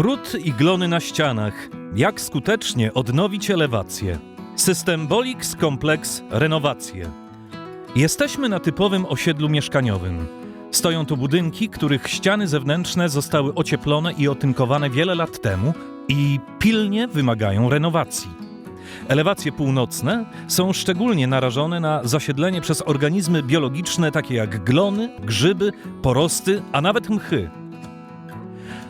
Brud i glony na ścianach. Jak skutecznie odnowić elewację? System Bolix Complex Renowacje. Jesteśmy na typowym osiedlu mieszkaniowym. Stoją tu budynki, których ściany zewnętrzne zostały ocieplone i otynkowane wiele lat temu i pilnie wymagają renowacji. Elewacje północne są szczególnie narażone na zasiedlenie przez organizmy biologiczne takie jak glony, grzyby, porosty, a nawet mchy.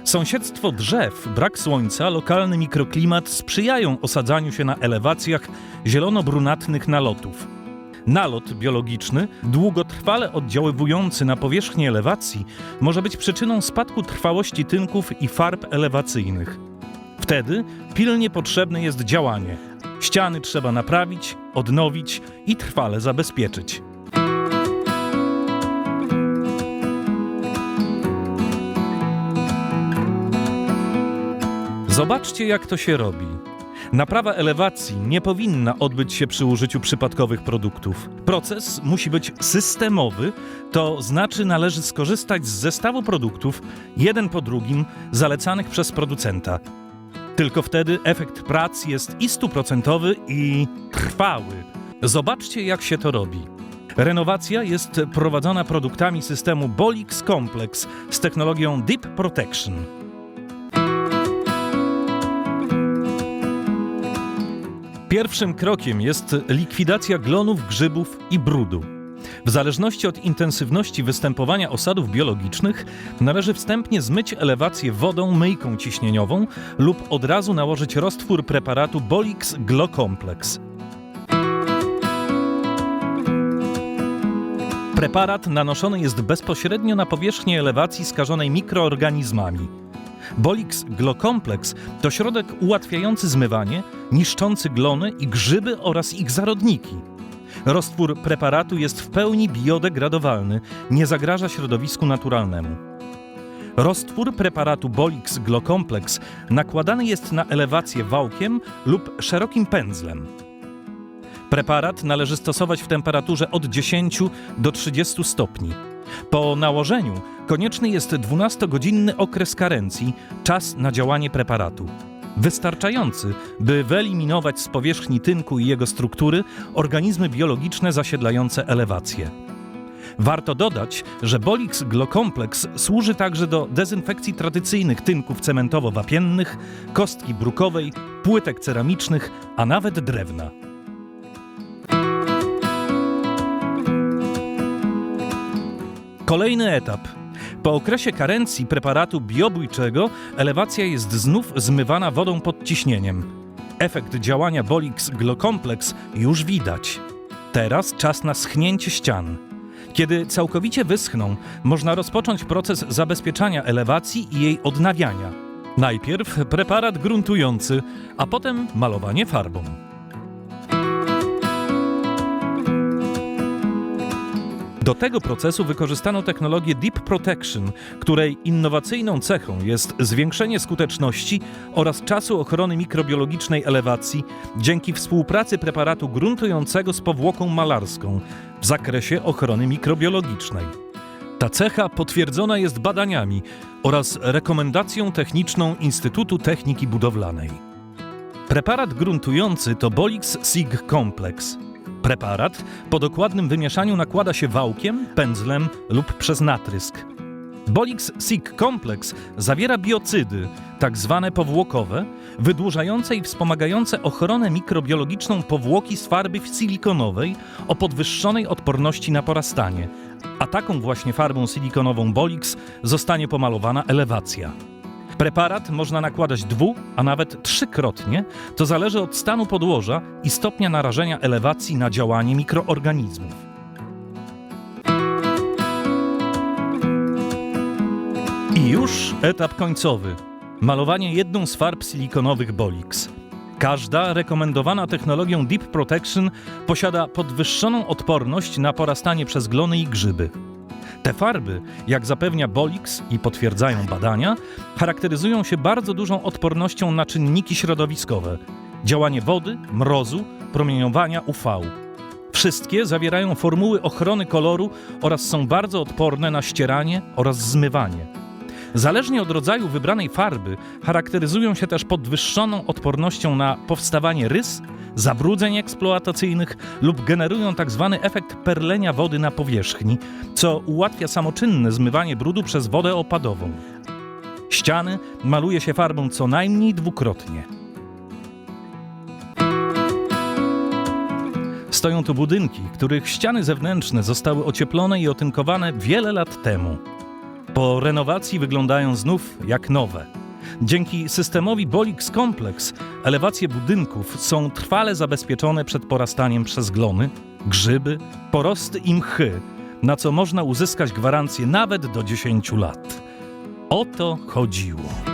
Sąsiedztwo drzew, brak słońca, lokalny mikroklimat sprzyjają osadzaniu się na elewacjach zielono-brunatnych nalotów. Nalot biologiczny, długotrwale oddziaływujący na powierzchnię elewacji, może być przyczyną spadku trwałości tynków i farb elewacyjnych. Wtedy pilnie potrzebne jest działanie. Ściany trzeba naprawić, odnowić i trwale zabezpieczyć. Zobaczcie, jak to się robi. Naprawa elewacji nie powinna odbyć się przy użyciu przypadkowych produktów. Proces musi być systemowy, to znaczy należy skorzystać z zestawu produktów, jeden po drugim, zalecanych przez producenta. Tylko wtedy efekt prac jest i stuprocentowy, i trwały. Zobaczcie, jak się to robi. Renowacja jest prowadzona produktami systemu Bolix Complex z technologią Deep Protection. Pierwszym krokiem jest likwidacja glonów, grzybów i brudu. W zależności od intensywności występowania osadów biologicznych, należy wstępnie zmyć elewację wodą myjką ciśnieniową lub od razu nałożyć roztwór preparatu Bolix Glo Complex. Preparat nanoszony jest bezpośrednio na powierzchnię elewacji skażonej mikroorganizmami. Bolix Glocomplex to środek ułatwiający zmywanie, niszczący glony i grzyby oraz ich zarodniki. Roztwór preparatu jest w pełni biodegradowalny, nie zagraża środowisku naturalnemu. Roztwór preparatu Bolix Glocomplex nakładany jest na elewację wałkiem lub szerokim pędzlem. Preparat należy stosować w temperaturze od 10 do 30 stopni. Po nałożeniu konieczny jest 12-godzinny okres karencji, czas na działanie preparatu. Wystarczający, by wyeliminować z powierzchni tynku i jego struktury organizmy biologiczne zasiedlające elewację. Warto dodać, że Bolix Glocomplex służy także do dezynfekcji tradycyjnych tynków cementowo-wapiennych, kostki brukowej, płytek ceramicznych, a nawet drewna. Kolejny etap. Po okresie karencji preparatu biobójczego elewacja jest znów zmywana wodą pod ciśnieniem. Efekt działania Bolix Glocomplex już widać. Teraz czas na schnięcie ścian. Kiedy całkowicie wyschną, można rozpocząć proces zabezpieczania elewacji i jej odnawiania. Najpierw preparat gruntujący, a potem malowanie farbą. Do tego procesu wykorzystano technologię Deep Protection, której innowacyjną cechą jest zwiększenie skuteczności oraz czasu ochrony mikrobiologicznej elewacji dzięki współpracy preparatu gruntującego z powłoką malarską w zakresie ochrony mikrobiologicznej. Ta cecha potwierdzona jest badaniami oraz rekomendacją techniczną Instytutu Techniki Budowlanej. Preparat gruntujący to Bolix Sig Complex. Preparat po dokładnym wymieszaniu nakłada się wałkiem, pędzlem lub przez natrysk. Bolix Sig Complex zawiera biocydy, tak zwane powłokowe, wydłużające i wspomagające ochronę mikrobiologiczną powłoki z farby silikonowej o podwyższonej odporności na porastanie. A taką właśnie farbą silikonową Bolix zostanie pomalowana elewacja. Preparat można nakładać dwu, a nawet trzykrotnie, to zależy od stanu podłoża i stopnia narażenia elewacji na działanie mikroorganizmów. I już etap końcowy. Malowanie jedną z farb silikonowych Bolix. Każda rekomendowana technologią Deep Protection posiada podwyższoną odporność na porastanie przez glony i grzyby. Te farby, jak zapewnia Bolix i potwierdzają badania, charakteryzują się bardzo dużą odpornością na czynniki środowiskowe działanie wody, mrozu, promieniowania UV. Wszystkie zawierają formuły ochrony koloru oraz są bardzo odporne na ścieranie oraz zmywanie. Zależnie od rodzaju wybranej farby, charakteryzują się też podwyższoną odpornością na powstawanie rys, zabrudzeń eksploatacyjnych lub generują tzw. efekt perlenia wody na powierzchni, co ułatwia samoczynne zmywanie brudu przez wodę opadową. Ściany maluje się farbą co najmniej dwukrotnie. Stoją tu budynki, których ściany zewnętrzne zostały ocieplone i otynkowane wiele lat temu. Po renowacji wyglądają znów jak nowe. Dzięki systemowi Bolix Complex elewacje budynków są trwale zabezpieczone przed porastaniem przez glony, grzyby, porosty i mchy, na co można uzyskać gwarancję nawet do 10 lat. O to chodziło.